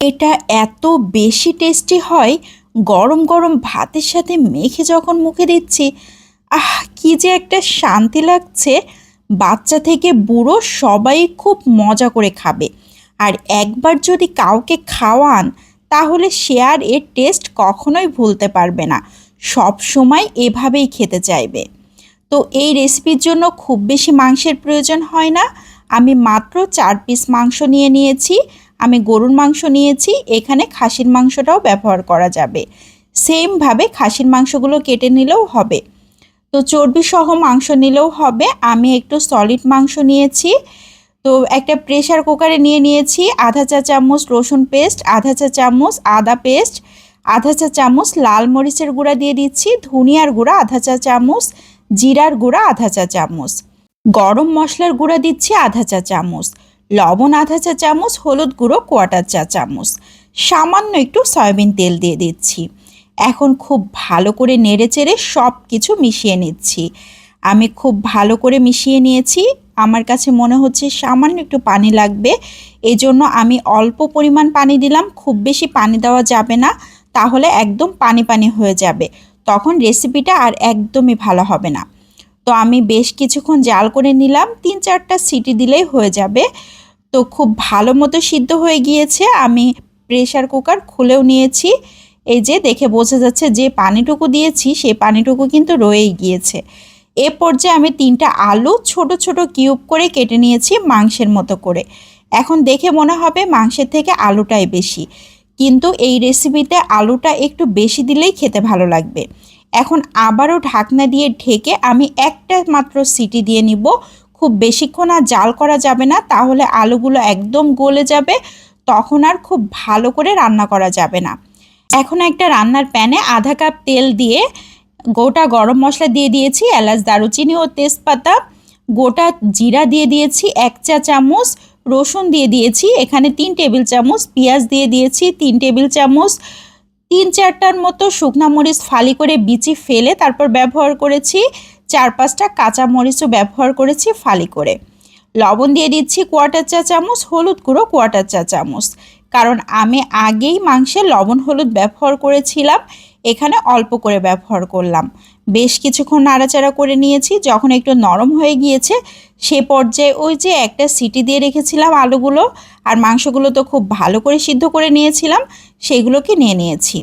এটা এত বেশি টেস্টি হয়, গরম গরম ভাতের সাথে মেখে যখন মুখে দিচ্ছি, আহ, কি যে একটা শান্তি লাগছে। বাচ্চা থেকে বুড়ো সবাই খুব মজা করে খাবে। আর একবার যদি কাউকে খাওয়ান, তাহলে সে আর এর টেস্ট কখনোই ভুলতে পারবে না। সব সময় এভাবেই খেতে চাইবে। তো এই রেসিপির জন্য খুব বেশি মাংসের প্রয়োজন হয় না। আমি মাত্র চার পিস মাংস নিয়ে নিয়েছি। আমি গরুর মাংস নিয়েছি, এখানে খাসির মাংসটাও ব্যবহার করা যাবে। সেমভাবে খাসির মাংসগুলো কেটে নিলেও হবে। তো চর্বি সহ মাংস নিলেও হবে। আমি একটু সলিড মাংস নিয়েছি। তো একটা প্রেশার কুকারে নিয়ে নিয়েছি, আধা চা চামচ রসুন পেস্ট আধা চা চামচ আদা পেস্ট আধা চা চামচ লাল মরিচের গুঁড়া দিয়ে দিচ্ছি, ধনিয়ার গুঁড়া আধা চা চামচ, জিরার গুঁড়া আধা চা চামচ। গরম মশলার গুঁড়া দিচ্ছি আধা চা চামচ। লবণ আধা চা চামচ, হলুদ গুঁড়ো কোয়াটার চা চামচ। সামান্য একটু সয়াবিন তেল দিয়ে দিচ্ছি। এখন খুব ভালো করে নেড়ে চেড়ে সব কিছু মিশিয়ে নিচ্ছি। আমি খুব ভালো করে মিশিয়ে নিয়েছি। আমার কাছে মনে হচ্ছে সামান্য একটু পানি লাগবে। এই জন্য আমি অল্প পরিমাণ পানি দিলাম। খুব বেশি পানি দেওয়া যাবে না। তাহলে একদম পানি পানি হয়ে যাবে। তখন রেসিপিটা আর একদমই ভালো হবে না। তো আমি বেশ কিছুক্ষণ জাল করে নিলাম। তিন চারটা সিটি দিলেই হয়ে যাবে। তো খুব ভালো মতো সিদ্ধ হয়ে গিয়েছে। আমি প্রেশার কুকার খুলেও নিয়েছি। এই যে দেখে বোঝা যাচ্ছে যে পানিটুকু দিয়েছি, সেই পানিটুকু কিন্তু রয়েই গিয়েছে। এ পর্যায়ে আমি তিনটা আলু ছোট ছোট কিউব করে কেটে নিয়েছি মাংসের মতো করে। এখন দেখে মনে হবে মাংসের থেকে আলুটাই বেশি। কিন্তু এই রেসিপিতে আলুটা একটু বেশি দিলেই খেতে ভালো লাগবে। এখন আবারও ঢাকনা দিয়ে ঢেকে আমি একটা মাত্র সিটি দিয়ে নিব। খুব বেশিক্ষণ আর জাল করা যাবে না, তাহলে আলুগুলো একদম গলে যাবে, তখন আর খুব ভালো করে রান্না করা যাবে না। এখন একটা রান্নার প্যানে আধা কাপ তেল দিয়ে গোটা গরম মশলা দিয়ে দিয়েছি, এলাচ, দারুচিনি ও তেজপাতা, গোটা জিরা দিয়ে দিয়েছি, এক চা চামচ, রসুন দিয়ে দিয়েছি, এখানে তিন টেবিল চামচ, পেঁয়াজ দিয়ে দিয়েছি, তিন টেবিল চামচ তিন চারটার মতো শুকনা মরিচ ফালি করে বিচি ফেলে তারপর ব্যবহার করেছি চার পাঁচটা কাঁচা মরিচও ব্যবহার করেছি ফালি করে। লবণ দিয়ে দিচ্ছি কোয়াটার চা চামচ, হলুদ গুঁড়ো কোয়াটার চা চামচ। কারণ আমি আগেই মাংসে লবণ হলুদ ব্যবহার করেছিলাম, এখানে অল্প করে ব্যবহার করলাম। বেশ কিছুক্ষণ নাড়াচাড়া করে নিয়েছি, যখন একটু নরম হয়ে গিয়েছে সে পর্যায়ে ওই যে একটা সিটি দিয়ে রেখেছিলাম আলুগুলো, আর মাংসগুলো তো খুব ভালো করে সিদ্ধ করে নিয়েছিলাম, সেগুলোকে নিয়ে নিয়েছি।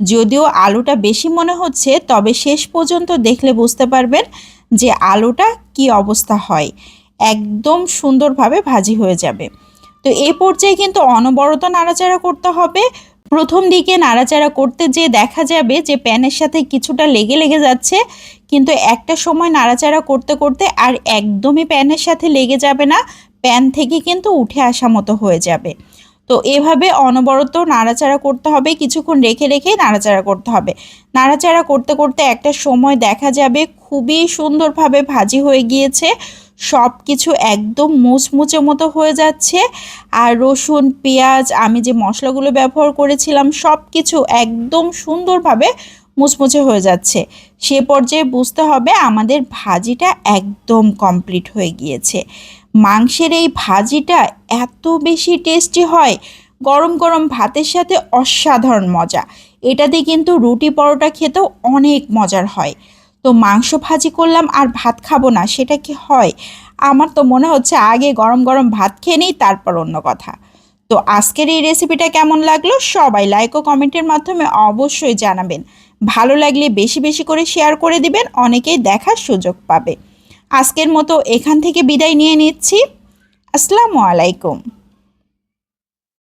যদিও আলুটা বেশি মনে হচ্ছে, তবে শেষ পর্যন্ত দেখলে বুঝতে পারবেন যে আলুটা কি অবস্থা হয়। একদম সুন্দরভাবে ভাজি হয়ে যাবে। তো এই পর্যায়ে কিন্তু অনবরত নাড়াচাড়া করতে হবে প্রথম দিকে নাড়াচাড়া করতে যে দেখা যাবে যে প্যানের সাথে কিছুটা লেগে লেগে যাচ্ছে, কিন্তু একটা সময় নাড়াচাড়া করতে করতে আর একদমই প্যানের সাথে লেগে যাবে না, প্যান থেকে কিন্তু উঠে আসা মতো হয়ে যাবে। তো এভাবে অনবরত নাড়াচাড়া করতে হবে, কিছুক্ষণ রেখে রেখেই নাড়াচাড়া করতে হবে। নাড়াচাড়া করতে করতে একটা সময় দেখা যাবে, খুবই সুন্দরভাবে ভাজি হয়ে গিয়েছে। সব কিছু একদম মুচমুচে মতো হয়ে যাচ্ছে। আর রসুন, পেঁয়াজ, আমি যে মশলাগুলো ব্যবহার করেছিলাম সব কিছু একদম সুন্দরভাবে মুচমুচে হয়ে যাচ্ছে। সে পর্যায়ে বুঝতে হবে আমাদের ভাজিটা একদম কমপ্লিট হয়ে গিয়েছে। মাংসের এই ভাজিটা এত বেশি টেস্টি হয়। গরম গরম ভাতের সাথে অসাধারণ মজা। এটাতে কিন্তু রুটি পরোটা খেতেও অনেক মজার হয়। তো মাংস ভাজি করলাম আর ভাত খাব না, সেটা কি হয়? আমার তো মনে হচ্ছে আগে গরম গরম ভাত খেয়ে নিই, তারপর অন্য কথা। তো আজকের এই রেসিপিটা কেমন লাগল? সবাই লাইক ও কমেন্টের মাধ্যমে অবশ্যই জানাবেন। ভালো লাগলে বেশি বেশি করে শেয়ার করে দিবেন, অনেকেই দেখার সুযোগ পাবে। আজকের মতো এখান থেকে বিদায় নিয়ে নিচ্ছি। আসসালামু আলাইকুম।